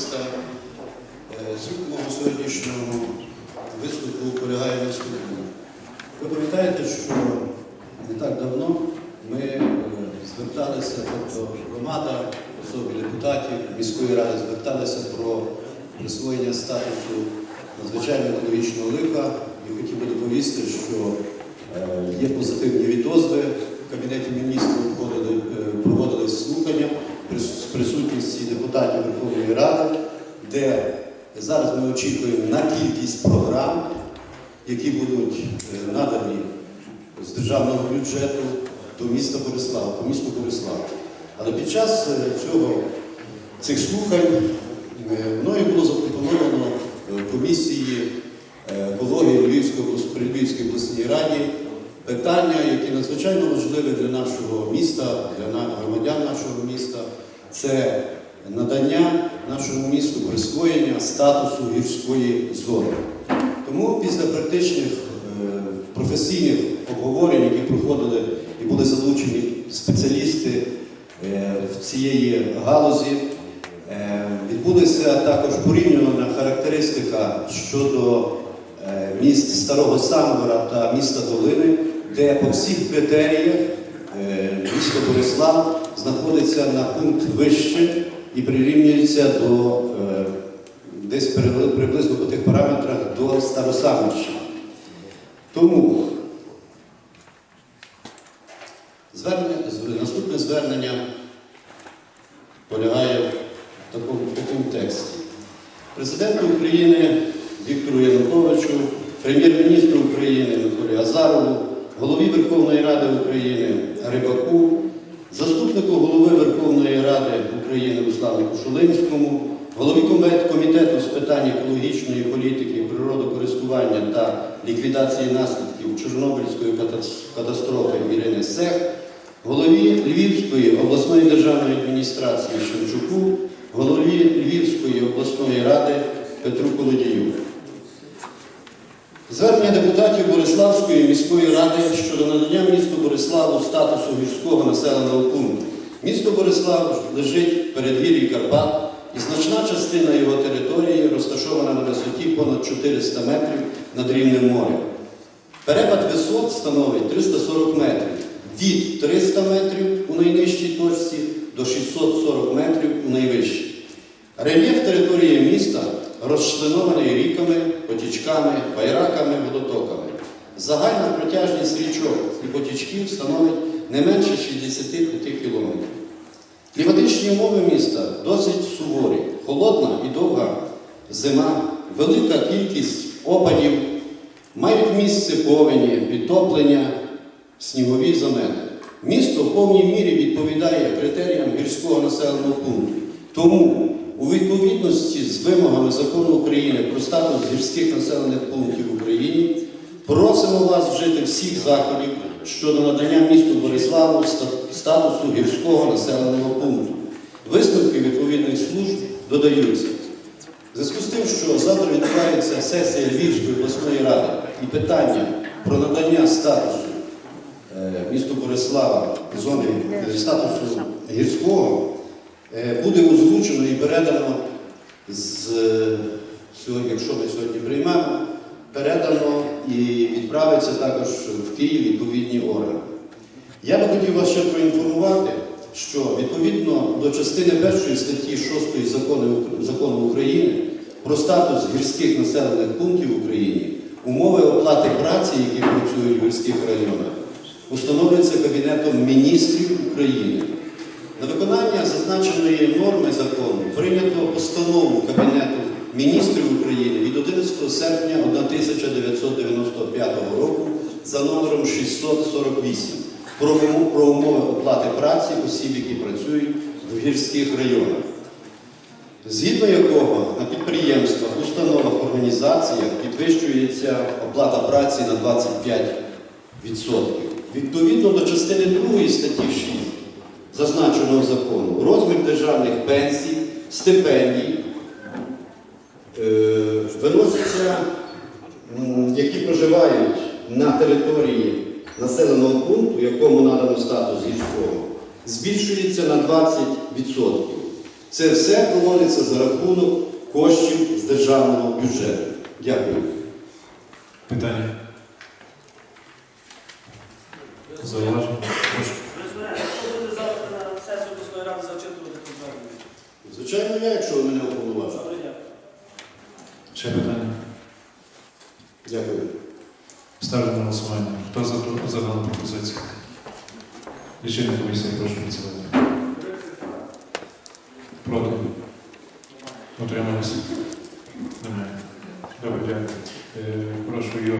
міста. Е, Суть мого сьогоднішнього виступу полягає наступному. Ви пам'ятаєте, що не так давно ми е, зверталися, тобто громада, особи депутатів міської ради зверталися про присвоєння статусу надзвичайного екологічного лиха і хотів би доповісти, що е, є позитивні відозви. В Кабінеті міністрів е, проводились слухання з присутністю депутатів Верховної Ради, де зараз ми очікуємо на кількість програм, які будуть е, надані з державного бюджету до міста Борислава, по місту Борислава. Але під час е, цього, цих слухань е, мною було запропоновано комісії екології Львівської обласній раді питання, які надзвичайно важливі для нашого міста, для громадян нашого міста. Це надання нашому місту присвоєння статусу гірської зони. Тому після практичних е, професійних обговорень, які проходили і були залучені спеціалісти е, в цієї галузі, е, відбулася також порівняна характеристика щодо міст Старого Самбора та міста Долини, де по всіх критеріях е, місто Борислав знаходиться на пункт вище і прирівнюється до е, десь приблизно по тих параметрах до Старосамища. Тому звернення, наступне звернення полягає в такому, в такому тексті. Президенту України Віктору Януковичу, прем'єр-міністру України Миколі Азарову, голові Верховної Ради України Рибаку, заступнику голови Верховної Ради України Руслану Кушулинському, голові комітету з питань екологічної політики, природокористування та ліквідації наслідків Чорнобильської катастрофи Ірини Сех, голові Львівської обласної державної адміністрації Шевчуку, голові Львівської обласної ради Петру Колодію. Звернення депутатів Бориславської міської ради щодо надання місту Бориславу статусу гірського населеного пункту. Місто Борислав лежить перед гір'ї Карпат, і значна частина його території розташована на висоті понад 400 метрів над рівнем моря. Перепад висот становить 340 метрів від 300 метрів у найнижчій точці до 640 метрів у найвищій. Рельєф території міста розчленований ріками, потічками, байраками, водотоками. Загальна протяжність річок і потічків становить не менше 65 кілометрів. Кліматичні умови міста досить суворі, холодна і довга зима, велика кількість опадів, мають місце повені, підтоплення, снігові замети. Місто в повній мірі відповідає критеріям гірського населеного пункту. Тому у відповідності з вимогами закону України про статус гірських населених пунктів в Україні просимо вас вжити всіх заходів щодо надання місту Бориславу статусу гірського населеного пункту. Висновки відповідних служб додаються. В зв'язку з тим, що завтра відбувається сесія Львівської обласної ради і питання про надання статусу е, місту Борислава зони е, статусу гірського буде озвучено і передано з е, сьогодні, якщо ми сьогодні приймемо, передано і відправиться також в Київ відповідні органи. Я би хотів вас ще проінформувати, що відповідно до частини першої статті 6 закону, України про статус гірських населених пунктів в Україні, умови оплати праці, які працюють в гірських районах, установлюються Кабінетом міністрів України. На зазначеної норми закону прийнято постанову Кабінету міністрів України від 11 серпня 1995 року за номером 648 про умови оплати праці осіб, які працюють в гірських районах. Згідно якого на підприємствах, установах, організаціях підвищується оплата праці на 25%. Відповідно до частини 2 статті 6 зазначеного закону, розмір державних пенсій, стипендій е, виноситься, які проживають на території населеного пункту, якому надано статус гірського, збільшується на 20%. Це все проводиться за рахунок коштів з державного бюджету. Дякую. Питання? Зауваження? Прошу. Президент, хто буде завтра на сесію обласної ради зачитувати тут звернення? Звичайно, я, якщо ви мене дякую. Ще питання? Дякую. Ставлю на голосування. Хто за, за дану пропозицію? Лічильна комісія, прошу підсилити. Проти? Утрималися? Немає. Добре, дякую. Е, прошу Юрій.